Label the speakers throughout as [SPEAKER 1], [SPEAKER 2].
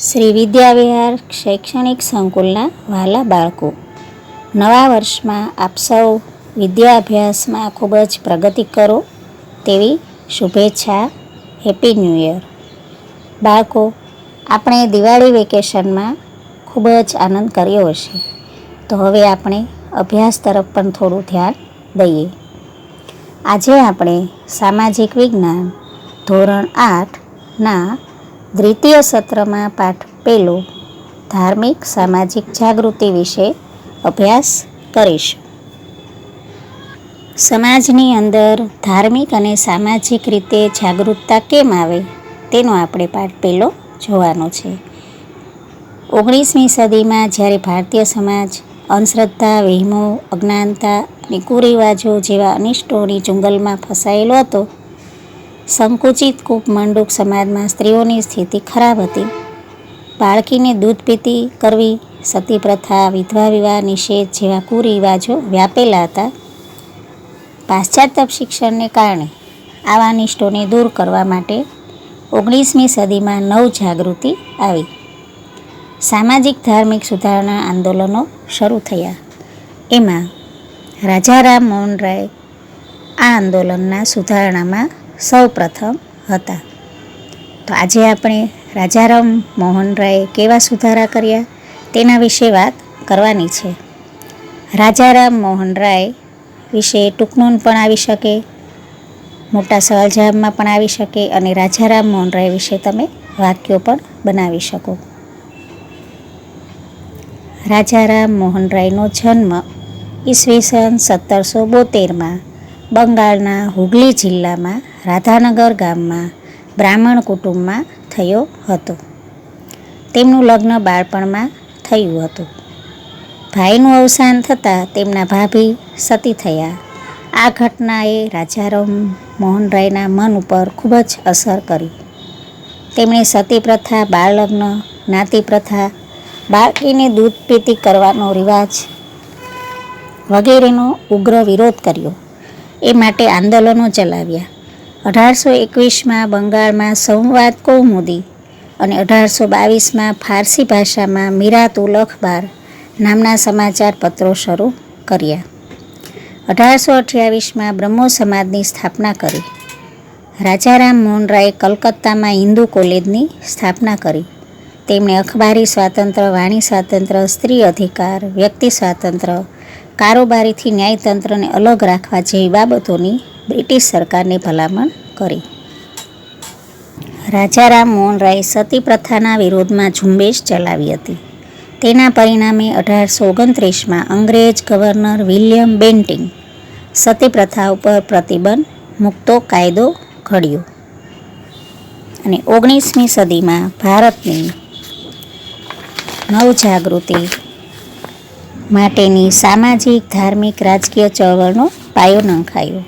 [SPEAKER 1] શ્રી વિદ્યાવિહાર શૈક્ષણિક સંકુલના વહાલા બાળકો. નવા વર્ષમાં આપ સૌ વિદ્યાભ્યાસમાં ખૂબ જ પ્રગતિ કરો તેવી શુભેચ્છા, હેપી ન્યૂ યર. બાળકો, આપણે દિવાળી વેકેશનમાં ખૂબ જ આનંદ કર્યો હશે. તો હવે આપણે અભ્યાસ તરફ પણ થોડું ધ્યાન દઈએ. આજે આપણે સામાજિક વિજ્ઞાન ધોરણ આઠના દ્વિતીય સત્રમાં પાઠ પેલો, ધાર્મિક સામાજિક જાગૃતિ વિશે અભ્યાસ કરીશ. સમાજની અંદર ધાર્મિક અને સામાજિક રીતે જાગૃતતા કેમ આવે તેનો આપણે પાઠ પેલો જોવાનો છે. ઓગણીસમી સદીમાં જ્યારે ભારતીય સમાજ અંધશ્રદ્ધા વહેમો અજ્ઞાનતા અને કુરિવાજો જેવા અનિષ્ટોની ચુંગલમાં ફસાયેલો હતો સંકુચિત કૂપ મંડૂક સમાજમાં સ્ત્રીઓની સ્થિતિ ખરાબ હતી. બાળકીને દૂધ પીતી કરવી સતી પ્રથા વિધવા વિવાહ નિષેધ જેવા કુરિવાજો વ્યાપેલા હતા. પાશ્ચાત્ય શિક્ષણને કારણે આવા નિષ્ઠોને દૂર કરવા માટે ઓગણીસમી સદીમાં નવ જાગૃતિ આવી. સામાજિક ધાર્મિક સુધારણા આંદોલનો શરૂ થયા. એમાં રાજારામ મોહન રાય આ આંદોલનના સુધારણામાં સૌ પ્રથમ હતા. તો આજે આપણે રાજારામ મોહન રાયે કેવા સુધારા કર્યા તેના વિશે વાત કરવાની છે. રાજારામ મોહન રાય વિશે ટૂંકનું પણ આવી શકે, મોટા સવાલ પણ આવી શકે અને રાજારામ મોહન રાય વિશે તમે વાક્યો પણ બનાવી શકો. રાજારામ મોહન રાયનો જન્મ ઈસવીસન સત્તરસો બોતેરમાં બંગાળના હુગલી જિલ્લામાં રાધાનગર ગામમાં બ્રાહ્મણ કુટુંબમાં થયો હતો. તેમનું લગ્ન બાળપણમાં થયું હતું. ભાઈનું અવસાન થતાં તેમના ભાભી સતી થયા. આ ઘટનાએ રાજારામ મોહન રાયના મન ઉપર ખૂબ જ અસર કરી. તેમણે સતી પ્રથા, બાળલગ્ન જ્ઞાતિ પ્રથા, બાળકીને દૂધ પીતી કરવાનો રિવાજ વગેરેનો ઉગ્ર વિરોધ કર્યો. એ માટે આંદોલનો ચલાવ્યા. અઢારસો એકવીસમાં બંગાળમાં સંવાદ કૌમુદી અને અઢારસો બાવીસમાં ફારસી ભાષામાં મીરાતુલ અખબાર નામના સમાચાર પત્રો શરૂ કર્યા. અઢારસો અઠ્યાવીસમાં બ્રહ્મો સમાજની સ્થાપના કરી. રાજારામ મોહનરાય કલકત્તામાં હિન્દુ કોલેજની સ્થાપના કરી. તેમણે અખબારી સ્વાતંત્ર્ય વાણી સ્વાતંત્ર્ય સ્ત્રી અધિકાર, વ્યક્તિ સ્વાતંત્ર્ય કારોબારીથી ન્યાયતંત્રને અલગ રાખવા જેવી બાબતોની બ્રિટિશ સરકારને ભલામણ કરી. રાજારામ મોહન રાય સતી પ્રથાના વિરોધમાં ઝુંબેશ ચલાવી હતી. તેના પરિણામે અઢારસો ઓગણત્રીસમાં અંગ્રેજ ગવર્નર વિલિયમ બેન્ટિંગ સતી પ્રથા ઉપર પ્રતિબંધ મૂકતો કાયદો ઘડ્યો. અને ઓગણીસમી સદીમાં ભારતની નવજાગૃતિ માટેની સામાજિક, ધાર્મિક, રાજકીય ચળવળનો પાયો નંખાયો.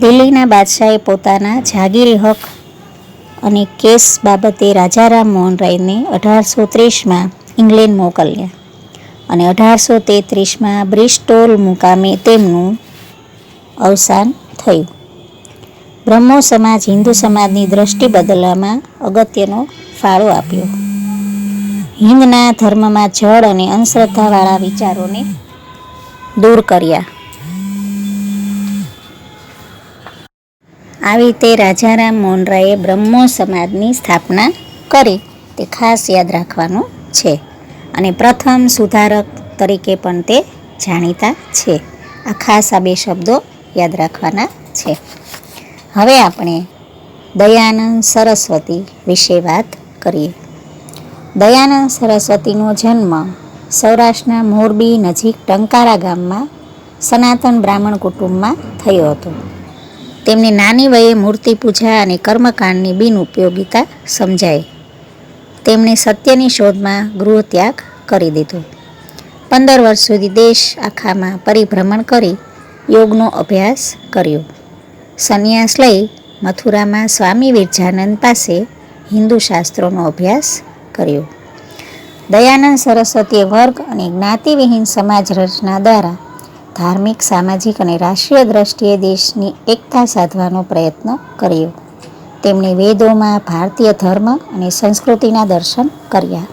[SPEAKER 1] દિલ્હીના બાદશાહે પોતાના જાગીરી હક અને કેસ બાબતે રાજારામ મોહન રાયને અઢારસો ત્રીસમાં ઇંગ્લેન્ડ મોકલ્યા અને અઢારસો તેત્રીસમાં બ્રિસ્ટોલ મુકામે તેમનું અવસાન થયું. બ્રહ્મો સમાજ, હિન્દુ સમાજની દ્રષ્ટિ બદલવામાં અગત્યનો ફાળો આપ્યો. હિંદના ધર્મમાં જળ અને અંધશ્રદ્ધાવાળા વિચારોને દૂર કર્યા. આવી રીતે રાજારામ મોનરાએ બ્રહ્મો સમાજની સ્થાપના કરી. તે ખાસ યાદ રાખવાનું છે. અને પ્રથમ સુધારક તરીકે પણ તે જાણીતા છે. આ ખાસ આ બે શબ્દો યાદ રાખવાના છે. હવે આપણે દયાનંદ સરસ્વતી વિશે વાત કરીએ. દયાનંદ સરસ્વતીનો જન્મ સૌરાષ્ટ્રના મોરબી નજીક ટંકારા ગામમાં સનાતન બ્રાહ્મણ કુટુંબમાં થયો હતો. તેમને નાની વયે મૂર્તિ પૂજા અને કર્મકાંડની બિનઉપયોગિતા સમજાઈ તેમણે સત્યની શોધમાં ગૃહત્યાગ કરી દીધો. પંદર વર્ષ સુધી દેશ આખામાં પરિભ્રમણ કરી યોગનો અભ્યાસ કર્યો. સંન્યાસ લઈ મથુરામાં સ્વામી વિરજાનંદ પાસે હિન્દુ શાસ્ત્રોનો અભ્યાસ કર્યો. દયાનંદ સરસ્વતીએ વર્ગ અને જ્ઞાતિવિહીન સમાજ રચના દ્વારા ધાર્મિક, સામાજિક અને રાષ્ટ્રીય દ્રષ્ટિએ દેશની એકતા સાધવાનો પ્રયત્ન કર્યો. તેમણે વેદોમાં ભારતીય ધર્મ અને સંસ્કૃતિના દર્શન કર્યા.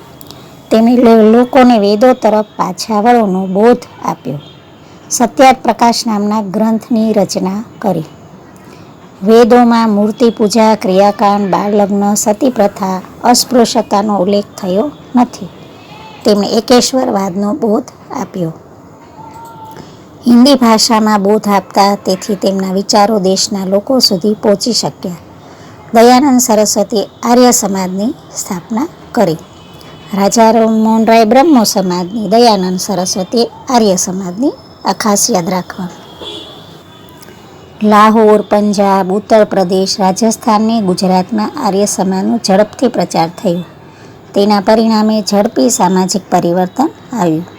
[SPEAKER 1] તેમણે લોકોને વેદો તરફ પાછા વળવાનો બોધ આપ્યો. સત્યાર્થ પ્રકાશ નામના ગ્રંથની રચના કરી. વેદોમાં મૂર્તિ પૂજા, ક્રિયાકાંડ, બાળલગ્ન સતી પ્રથા અસ્પૃશ્યતાનો ઉલ્લેખ થયો નથી. તેમણે એકેશ્વરવાદનો બોધ આપ્યો. હિન્દી ભાષામાં બોધ આપતા તેથી તેમના વિચારો દેશના લોકો સુધી પહોંચી શક્યા. દયાનંદ સરસ્વતી આર્ય સમાજની સ્થાપના કરી. રાજા રામમોહન રાય બ્રહ્મો સમાજની દયાનંદ સરસ્વતી આર્ય સમાજની આ ખાસ યાદ રાખવા લાહોર, પંજાબ, ઉત્તર પ્રદેશ, રાજસ્થાનને ગુજરાતમાં આર્ય સમાજનો ઝડપથી પ્રચાર થયો. તેના પરિણામે ઝડપી સામાજિક પરિવર્તન આવ્યું.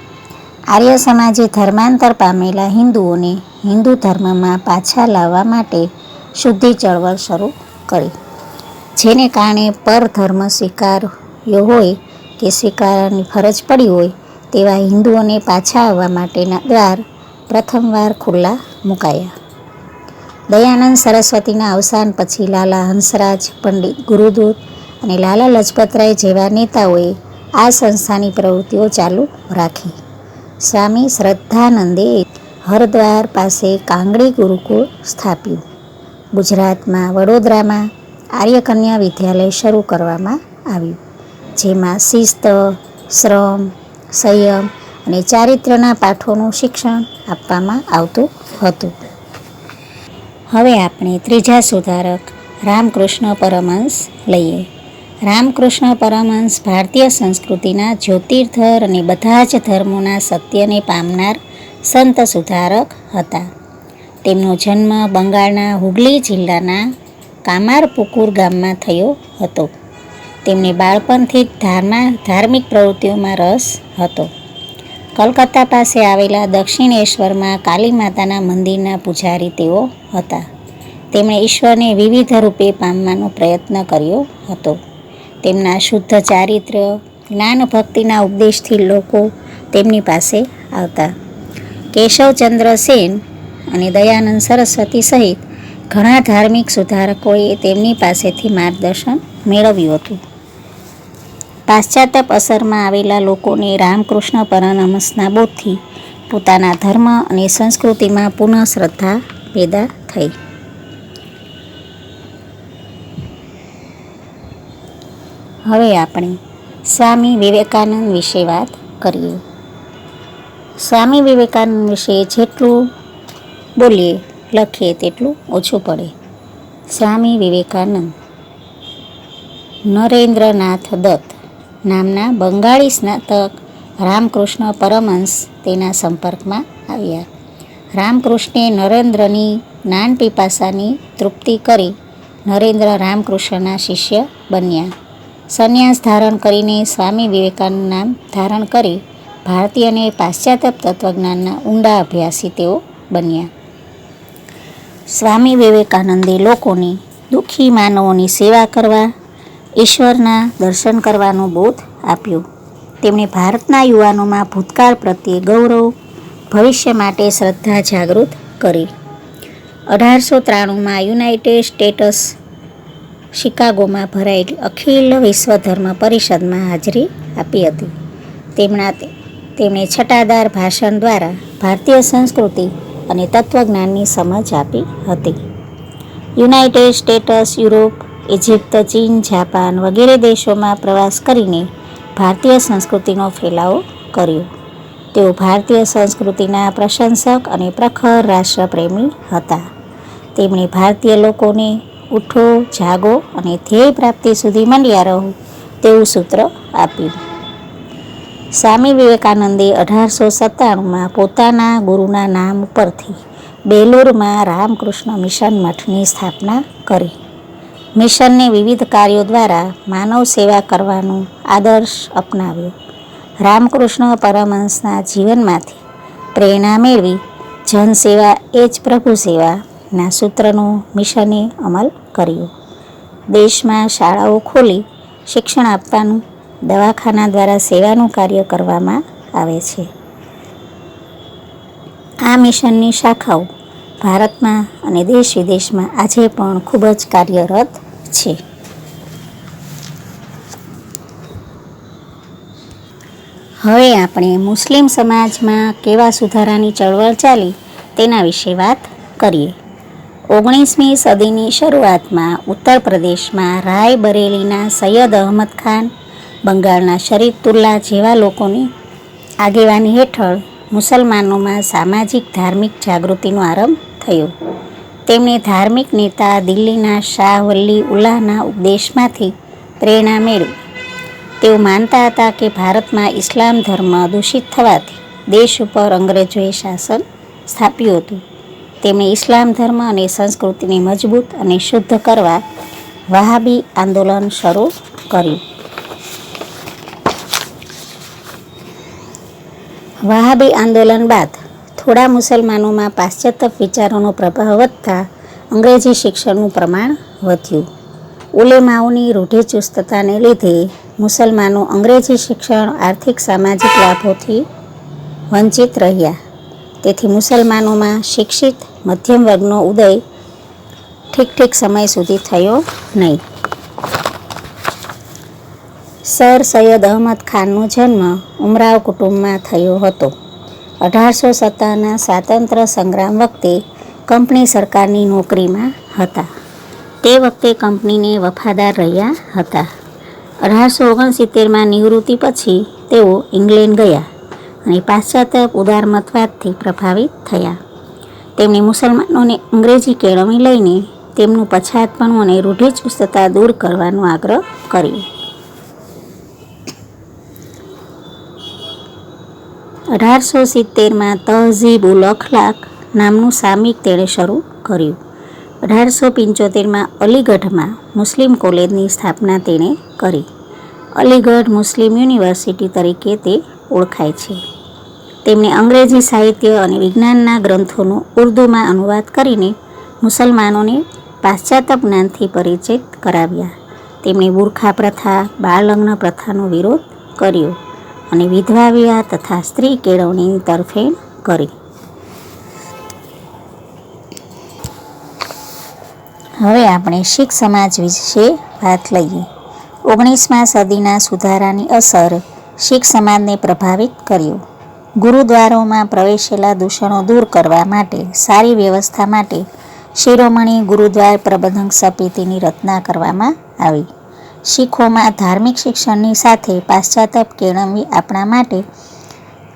[SPEAKER 1] આર્ય સમાજે ધર્માંતર પામેલા હિન્દુઓને હિન્દુ ધર્મમાં પાછા લાવવા માટે શુદ્ધિ ચળવળ શરૂ કરી. જેને કારણે પરધર્મ સ્વીકાર્યો હોય કે સ્વીકારવાની ફરજ પડી હોય તેવા હિન્દુઓને પાછા આવવા માટેના દ્વાર પ્રથમવાર ખુલ્લા મુકાયા. દયાનંદ સરસ્વતીના અવસાન પછી લાલા હંસરાજ, પંડિત ગુરુદૂત અને લાલા લજપતરાય જેવા નેતાઓએ આ સંસ્થાની પ્રવૃત્તિઓ ચાલુ રાખી. સ્વામી શ્રદ્ધાનંદે હરદ્વાર પાસે કાંગડી ગુરુકુળ સ્થાપ્યું. ગુજરાતમાં વડોદરામાં આર્યકન્યા વિદ્યાલય શરૂ કરવામાં આવ્યું, જેમાં શિસ્ત, શ્રમ, સંયમ અને ચારિત્ર્યના પાઠોનું શિક્ષણ આપવામાં આવતું હતું. હવે આપણે ત્રીજા સુધારક રામકૃષ્ણ પરમહંસ લઈએ. રામકૃષ્ણ પરમહંસ ભારતીય સંસ્કૃતિના જ્યોતિર્ધર અને બધા જ ધર્મોના સત્યને પામનાર સંત સુધારક હતા. તેમનો જન્મ બંગાળના હુગલી જિલ્લાના કામારપુકુર ગામમાં થયો હતો. તેમને બાળપણથી જ ધાર્મા ધાર્મિક પ્રવૃત્તિઓમાં રસ હતો. કલકત્તા પાસે આવેલા દક્ષિણેશ્વરમાં કાલી માતાના મંદિરના પૂજારી તેઓ હતા. તેમણે ઈશ્વરને વિવિધ રૂપે પામવાનો પ્રયત્ન કર્યો હતો. તેમના શુદ્ધ ચારિત્ર્ય જ્ઞાન ભક્તિના ઉપદેશથી લોકો તેમની પાસે આવતા. કેશવચંદ્ર સેન અને દયાનંદ સરસ્વતી સહિત ઘણા ધાર્મિક સુધારકોએ તેમની પાસેથી માર્ગદર્શન મેળવ્યું હતું. પાશ્ચાત્ય અસરમાં આવેલા લોકોને રામકૃષ્ણ પરમહંસના બોધથી પોતાના ધર્મ અને સંસ્કૃતિમાં પુનઃ શ્રદ્ધા પેદા થઈ. હવે આપણે સ્વામી વિવેકાનંદ વિશે વાત કરીએ. સ્વામી વિવેકાનંદ વિશે જેટલું બોલીએ, લખીએ તેટલું ઓછું પડે. સ્વામી વિવેકાનંદ, નરેન્દ્રનાથ દત્ત નામના બંગાળી સ્નાતક રામકૃષ્ણ પરમહંસ તેના સંપર્કમાં આવ્યા. રામકૃષ્ણે નરેન્દ્રની જ્ઞાન પીપાસાની તૃપ્તિ કરી નરેન્દ્ર રામકૃષ્ણના શિષ્ય બન્યા. સંન્યાસ ધારણ કરીને સ્વામી વિવેકાનંદ નામ ધારણ કરી ભારતીય અને પાશ્ચાત્ય તત્વજ્ઞાનના ઊંડા અભ્યાસી તેઓ બન્યા. સ્વામી વિવેકાનંદે લોકોની દુઃખી માનવોની સેવા કરવા, ઈશ્વરના દર્શન કરવાનો બોધ આપ્યો. તેમણે ભારતના યુવાનોમાં ભૂતકાળ પ્રત્યે ગૌરવ, ભવિષ્ય માટે શ્રદ્ધા જાગૃત કરી. અઢારસો ત્રાણુંમાં યુનાઇટેડ સ્ટેટ્સ શિકાગોમાં ભરાયેલી અખિલ વિશ્વ ધર્મ પરિષદમાં હાજરી આપી હતી. તેમના તેમણે છટાદાર ભાષણ દ્વારા ભારતીય સંસ્કૃતિ અને તત્વજ્ઞાનની સમજ આપી હતી. યુનાઇટેડ સ્ટેટ્સ, યુરોપ, ઇજિપ્ત, ચીન, જાપાન વગેરે દેશોમાં પ્રવાસ કરીને ભારતીય સંસ્કૃતિનો ફેલાવો કર્યો. તેઓ ભારતીય સંસ્કૃતિના પ્રશંસક અને પ્રખર રાષ્ટ્રપ્રેમી હતા. તેમણે ભારતીય લોકોને ઉઠો, જાગો અને ધ્યેય પ્રાપ્તિ સુધી મંડ્યા રહો, તેવું સૂત્ર આપ્યું. સ્વામી વિવેકાનંદે અઢારસો સત્તાણુંમાં પોતાના ગુરુના નામ ઉપરથી બેલુરમાં રામકૃષ્ણ મિશન મઠની સ્થાપના કરી. મિશનને વિવિધ કાર્યો દ્વારા માનવ સેવા કરવાનો આદર્શ અપનાવ્યો. રામકૃષ્ણ પરમહંસના જીવનમાંથી પ્રેરણા મેળવી જનસેવા એ જ પ્રભુ સેવાના સૂત્રનો મિશને અમલ કર્યો. દેશમાં શાળાઓ ખોલી, શિક્ષણ આપવાનું દવાખાના દ્વારા સેવાનું કાર્ય કરવામાં આવે છે. આ મિશનની શાખાઓ ભારતમાં અને દેશ વિદેશમાં આજે પણ ખૂબ જ કાર્યરત છે. હવે આપણે મુસ્લિમ સમાજમાં કેવા સુધારાની ચળવળ ચાલી તેના વિશે વાત કરીએ. ઓગણીસમી સદીની શરૂઆતમાં ઉત્તર પ્રદેશમાં રાયબરેલીના સૈયદ અહમદ ખાન, બંગાળના શરીફતુલ્લા જેવા લોકોની આગેવાની હેઠળ મુસલમાનોમાં સામાજિક ધાર્મિક જાગૃતિનો આરંભ થયો. તેમણે ધાર્મિક નેતા દિલ્હીના શાહ વલ્લી ઉલ્લાહના ઉપદેશમાંથી પ્રેરણા મેળવી. તેઓ માનતા હતા કે ભારતમાં ઇસ્લામ ધર્મ દૂષિત થવાથી દેશ ઉપર અંગ્રેજોએ શાસન સ્થાપ્યું હતું. તેમણે ઇસ્લામ ધર્મ અને સંસ્કૃતિને મજબૂત અને શુદ્ધ કરવા વહાબી આંદોલન શરૂ કર્યું. વહાબી આંદોલન બાદ થોડા મુસલમાનોમાં પાશ્ચાત્ય વિચારોનો પ્રભાવ વધતા અંગ્રેજી શિક્ષણનું પ્રમાણ વધ્યું. ઉલેમાઓની રૂઢિચુસ્તતાને લીધે મુસલમાનો અંગ્રેજી શિક્ષણ આર્થિક સામાજિક લાભોથી વંચિત રહ્યા. તેથી મુસલમાનોમાં શિક્ષિત મધ્યમ વર્ગનો ઉદય ઠીક ઠીક સમય સુધી થયો નહીં. સર સૈયદ અહમદ ખાનનો જન્મ ઉમરાવ કુટુંબમાં થયો હતો. અઢારસો સત્તાના સ્વાતંત્ર્ય સંગ્રામ વખતે કંપની સરકારની નોકરીમાં હતા. તે વખતે કંપનીને વફાદાર રહ્યા હતા. અઢારસો ઓગણસિત્તેરમાં નિવૃત્તિ પછી તેઓ ઇંગ્લેન્ડ ગયા. અને પાશ્ચાત્ય ઉદારમતવાદથી પ્રભાવિત થયા. તેમણે મુસલમાનોને અંગ્રેજી કેળવણી લઈને તેમનું પછાતપણું અને રૂઢિચુસ્તતા દૂર કરવાનો આગ્રહ કર્યો. અઢારસો સિત્તેરમાં તહઝીબ ઉલ અખલાક નામનું સામિક તેણે શરૂ કર્યું. અઢારસો પંચોતેરમાં અલીગઢમાં મુસ્લિમ કોલેજની સ્થાપના તેણે કરી. અલીગઢ મુસ્લિમ યુનિવર્સિટી તરીકે તે ઓળખાય છે. તેમણે અંગ્રેજી સાહિત્ય અને વિજ્ઞાનના ગ્રંથોનો ઉર્દૂમાં અનુવાદ કરીને મુસલમાનોને પાશ્ચાત્ય જ્ઞાનથી પરિચિત કરાવ્યા. તેમણે બુરખા પ્રથા બાળ લગ્ન પ્રથાનો વિરોધ કર્યો અને વિધવા વિવાહ તથા સ્ત્રી કેળવણીની તરફેણ કરી. હવે આપણે શીખ સમાજ વિશે વાત લઈએ. ઓગણીસમાં સદીના સુધારાની અસર શીખ સમાજને પ્રભાવિત કર્યો. ગુરુદ્વારોમાં પ્રવેશેલા દૂષણો દૂર કરવા માટે, સારી વ્યવસ્થા માટે શિરોમણી ગુરુદ્વાર પ્રબંધક સમિતિની રચના કરવામાં આવી. શીખોમાં ધાર્મિક શિક્ષણની સાથે પાશ્ચાત્ય કેળવવી આપણા માટે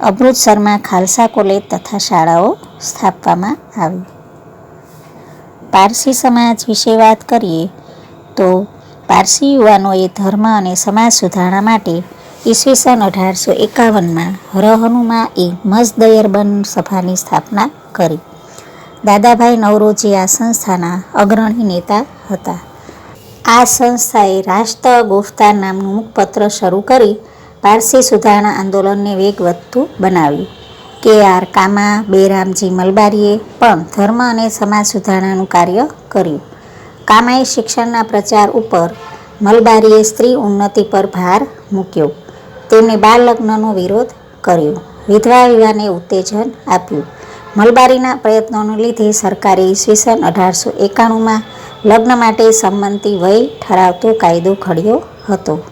[SPEAKER 1] અમૃતસરમાં ખાલસા કોલેજ તથા શાળાઓ સ્થાપવામાં આવી. પારસી સમાજ વિશે વાત કરીએ તો પારસી યુવાનોએ ધર્મ અને સમાજ સુધારણા માટે ઈસવીસન અઢારસો એકાવનમાં રહનુમાએ મઝદયરબન સભાની સ્થાપના કરી. દાદાભાઈ નવરોજી આ સંસ્થાના અગ્રણી નેતા હતા. આ સંસ્થાએ રાષ્ટ્ર ગોફતા નામનું મુખપત્ર શરૂ કરી પારસી સુધારણા આંદોલનને વેગ વધતું બનાવ્યું. કે આર કામા, બેરામજી મલબારીએ પણ ધર્મ અને સમાજ સુધારણાનું કાર્ય કર્યું. કામાએ શિક્ષણના પ્રચાર ઉપર મલબારીએ સ્ત્રી ઉન્નતિ પર ભાર મૂક્યો. તેમણે બાળ લગ્નનો વિરોધ કર્યો. વિધવા વિવાહને ઉત્તેજન આપ્યું. મલબારીના પ્રયત્નોને લીધે સરકારે ઈસવીસન અઢારસો એકાણુંમાં લગ્ન માટે સંમતિ વય ઠરાવતો કાયદો ઘડ્યો હતો.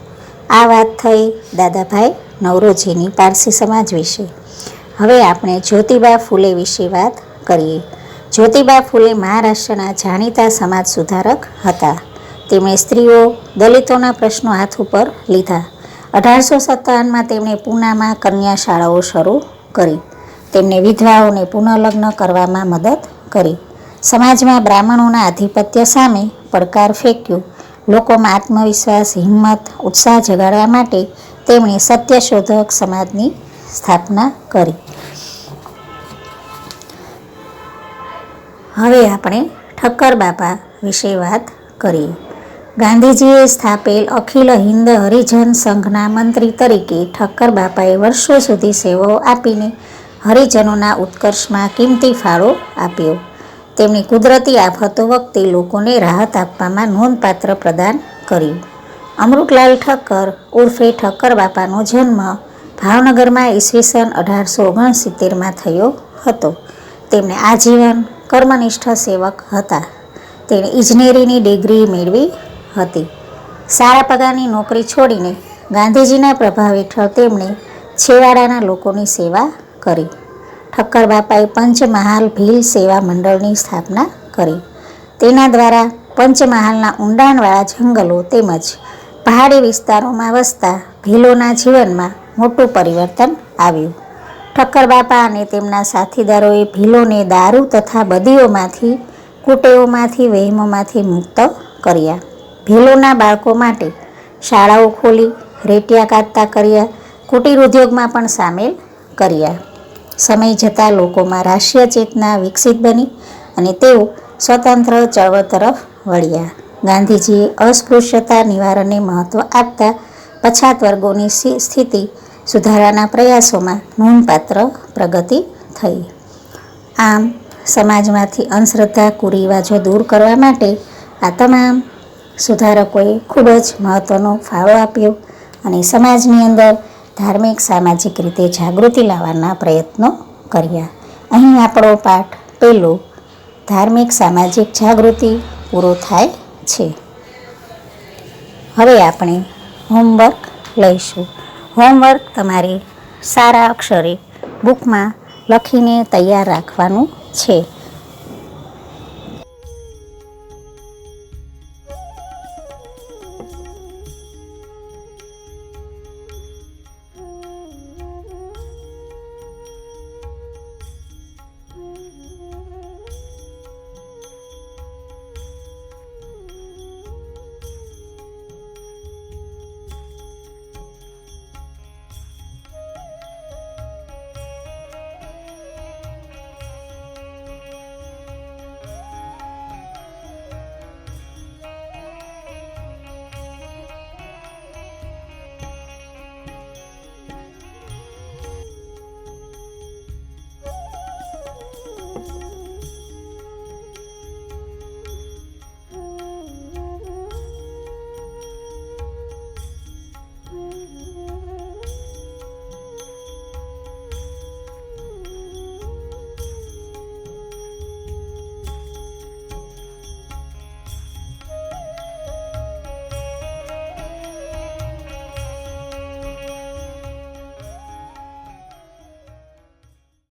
[SPEAKER 1] આ વાત થઈ દાદાભાઈ નવરોજીની પારસી સમાજ વિશે. હવે આપણે જ્યોતિબા ફૂલે વિશે વાત કરીએ. જ્યોતિબા ફૂલે મહારાષ્ટ્રના જાણીતા સમાજ સુધારક હતા. તેમણે સ્ત્રીઓ દલિતોના પ્રશ્નો હાથ ઉપર લીધા. અઢારસો સત્તાવનમાં તેમણે પૂનામાં કન્યા શાળાઓ શરૂ કરી. તેમણે વિધવાઓને પુનઃલગ્ન કરવામાં મદદ કરી. સમાજમાં બ્રાહ્મણોના આધિપત્ય સામે પડકાર ફેંક્યો. લોકોમાં આત્મવિશ્વાસ, હિંમત, ઉત્સાહ જગાડવા માટે તેમણે સત્યશોધક સમાજની સ્થાપના કરી. હવે આપણે ઠક્કર બાપા વિશે વાત કરીએ. ગાંધીજીએ સ્થાપેલ અખિલ હિન્દ હરિજન સંઘના મંત્રી તરીકે ઠક્કર બાપાએ વર્ષો સુધી સેવાઓ આપીને હરિજનોના ઉત્કર્ષમાં કિંમતી ફાળો આપ્યો. તેમણે કુદરતી આફતો વખતે લોકોને રાહત આપવામાં નોંધપાત્ર પ્રદાન કર્યું. અમૃતલાલ ઠક્કર ઉર્ફે ઠક્કર બાપાનો જન્મ ભાવનગરમાં ઈસવીસન અઢારસો ઓગણસિત્તેરમાં થયો હતો. તેમણે આજીવન કર્મનિષ્ઠ સેવક હતા. તેણે ઇજનેરીની ડિગ્રી મેળવી હતી. સારા પગારની નોકરી છોડીને ગાંધીજીના પ્રભાવ હેઠળ તેમણે છેવાડાના લોકોની સેવા કરી. ઠક્કર બાપાએ પંચમહાલ ભીલ સેવા મંડળની સ્થાપના કરી. તેના દ્વારા પંચમહાલના ઊંડાણવાળા જંગલો તેમજ પહાડી વિસ્તારોમાં વસતા ભીલોના જીવનમાં મોટું પરિવર્તન આવ્યું. ઠક્કર બાપા અને તેમના સાથીદારોએ ભીલોને દારૂ તથા બદીઓમાંથી, કુટેવોમાંથી, વહેમોમાંથી મુક્ત કર્યા. ભીલોના બાળકો માટે શાળાઓ ખોલી, રેટિયા કાતતા કર્યા, કુટીર ઉદ્યોગમાં પણ સામેલ કર્યા. સમય જતાં લોકોમાં રાષ્ટ્રીય ચેતના વિકસિત બની અને તેઓ સ્વતંત્ર ચળવળ તરફ વળ્યા. ગાંધીજીએ અસ્પૃશ્યતા નિવારણને મહત્ત્વ આપતા પછાત વર્ગોની સ્થિ- સ્થિતિ સુધારાના પ્રયાસોમાં નોંધપાત્ર પ્રગતિ થઈ. આમ, સમાજમાંથી અંધશ્રદ્ધા, કુરિવાજો દૂર કરવા માટે આ તમામ સુધારકોએ ખૂબ જ મહત્ત્વનો ફાળો આપ્યો અને સમાજની અંદર ધાર્મિક, સામાજિક રીતે જાગૃતિ લાવવાના પ્રયત્નો કર્યા. અહીં આપણો પાઠ પહેલો, ધાર્મિક, સામાજિક જાગૃતિ પૂરો થાય છે. હવે આપણે હોમવર્ક લઈશું. હોમવર્ક તમારે સારા અક્ષરે બુકમાં લખીને તૈયાર રાખવાનું છે.